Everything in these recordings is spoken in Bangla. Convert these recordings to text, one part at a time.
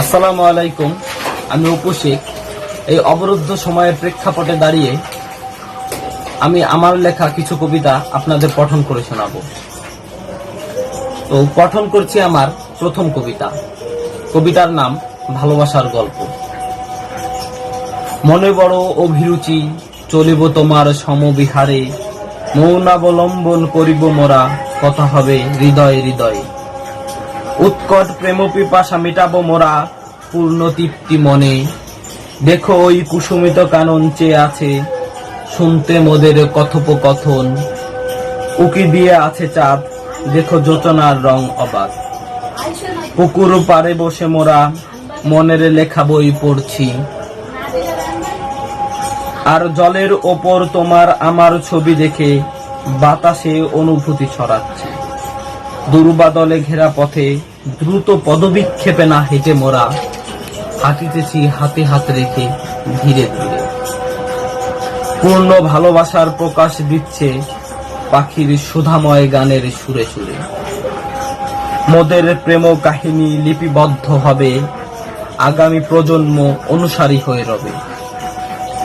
আসসালামু আলাইকুম। আমি শেখ এই অবরুদ্ধ সময়ের প্রেক্ষাপটে দাঁড়িয়ে আমি আমার লেখা কিছু কবিতা আপনাদের পঠন করে শোনাবো। তো পঠন করছি আমার প্রথম কবিতা। কবিতার নাম ভালোবাসার গল্প। মনে বড় অভিরুচি, চলিব তোমার সমবিহারে। মৌনাবলম্বন করিব মোরা, কথা হবে হৃদয়ে হৃদয়ে। উৎকট প্রেম পিপাসা মিটাবো মোরা, পূর্ণ তৃপ্তি মনে। দেখো ওই কুসুমিত কানন চেয়ে আছে, শুনতে মোদের কথোপকথন। উকি দিয়ে আছে চাঁদ, দেখো যোচনার রং অবাক। পুকুর পারে বসে মোরা, মনের লেখা বই পড়ছি। আর জলের ওপর তোমার আমার ছবি দেখে বাতাসে অনুভূতি ছড়াচ্ছে। দুর্বাদলে ঘেরা পথে দ্রুত পদবিক্ষেপে না হেঁটে মোরা হাঁটিতেছি হাতে হাত রেখে ধীরে ধীরে। পূর্ণ ভালোবাসার প্রকাশ দিচ্ছে পাখির সুধাময় গানের সুরে সুরে। মোদের প্রেম কাহিনী লিপিবদ্ধ হবে আগামী প্রজন্ম অনুসারী হয়ে রবে।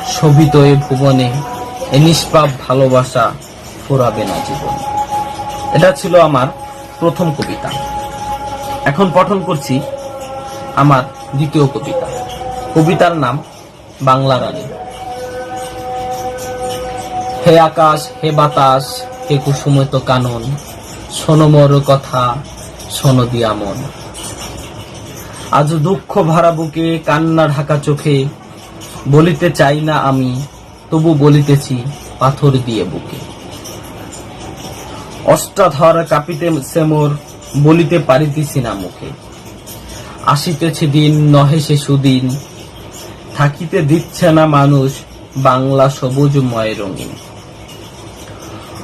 শোভিত এ ভুবনে এ নিষ্পাপ ভালোবাসা ফোরাবে না জীবন। এটা ছিল আমার প্রথম কবিতা। এখন পঠন করছি আমার দ্বিতীয় কবিতা। কবিতার নাম বাংলা রানী। হে আকাশ, হে বাতাস, হে কুসুমিত কানন, শোনো মোর কথা, শোনো দিয়া মন। আজ দুঃখ ভরা বুকে, কান্না ঢাকা চোখে, বলিতে চাই না আমি, তবু বলিতেছি পাথর দিয়ে বুকে। অষ্টাধর কাঁপিতে মোর বলিতে পারিতেছি না মুখে। আসিতেছে দিন, নহে সে সুদিন। থাকিতে দিচ্ছে না মানুষ বাংলা সবুজময় রঙিন।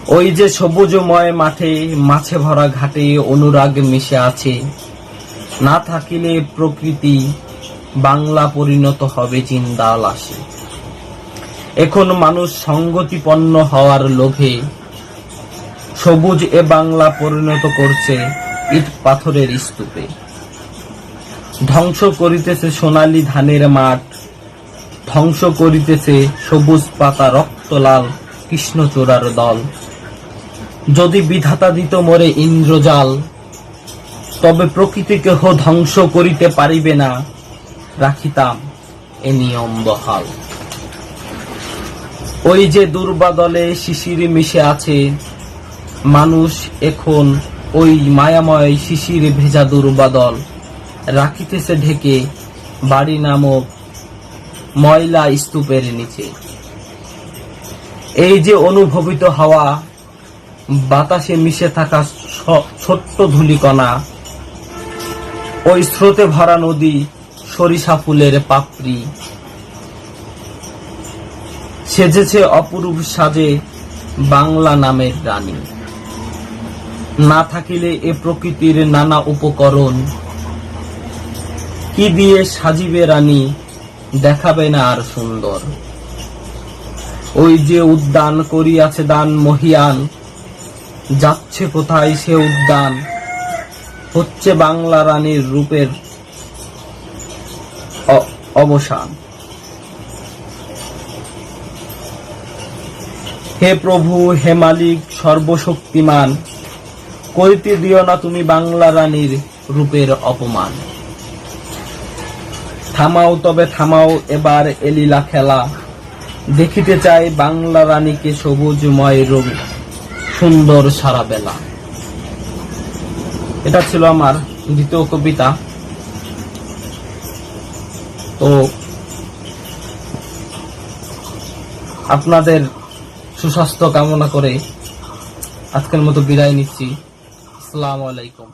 ওই যে সবুজময় মাঠে, মাছে ভরা ঘাটে অনুরাগ মিশে আছে। না থাকিলে প্রকৃতি বাংলা পরিণত হবে চিন্দাল আসে। এখন মানুষ সঙ্গতিপন্ন হওয়ার লোভে সবুজ এ বাংলা পরিণত করছে ইট পাথরের স্তূপে। ধ্বংস করিতেছে সোনালী ধানের মাঠ, ধ্বংস করিতেছে সবুজ পাতা রক্তলাল কৃষ্ণচূড়ার দল। যদি বিধাতা দিত মোরে ইন্দ্রজাল, তবে প্রকৃতি কেহ ধ্বংস করিতে পারিবে না, রাখিতাম এ নিয়ম বহাল। ওই যে দুর্বাদলে শিশির মিশে আছে মানুষ এখন ওই মায়াময় শিশির ভেজা দুর্বাদল রাখিতেছে ঢেকে বাড়ি নামক ময়লা স্তূপের নিচে। এই যে অনুভবিত হাওয়া, বাতাসে মিশে থাকা ছোট্ট ধূলিকণা, ওই স্রোতে ভরা নদী, সরিষা ফুলের পাপড়ি, সেজেছে অপরূপ সাজে বাংলা নামের রানী। না থাকিলে এ প্রকৃতির নানা উপকরণ। কি দিয়ে সাজিবে রানী, দেখাবে না আর সুন্দর। ওই যে উদ্যান করিয়াছে দান মহিয়ান, যাচ্ছে কোথায় সে উদ্যান? হচ্ছে বাংলা রানীর রূপের অবসান। হে প্রভু, হে মালিক, সর্বশক্তিমান করিতে দিও না তুমি বাংলা রানীর রূপের অপমান। থামাও তবে থামাও, এবার এলিলা খেলা। দেখিতে চাই বাংলা রানীকে সবুজময় রূপ, সুন্দর সারা বেলা। এটা ছিল আমার দ্বিতীয় কবিতা। তো আপনাদের সুস্বাস্থ্য কামনা করে আজকের মতো বিদায় নিচ্ছি। আসসালামু আলাইকুম।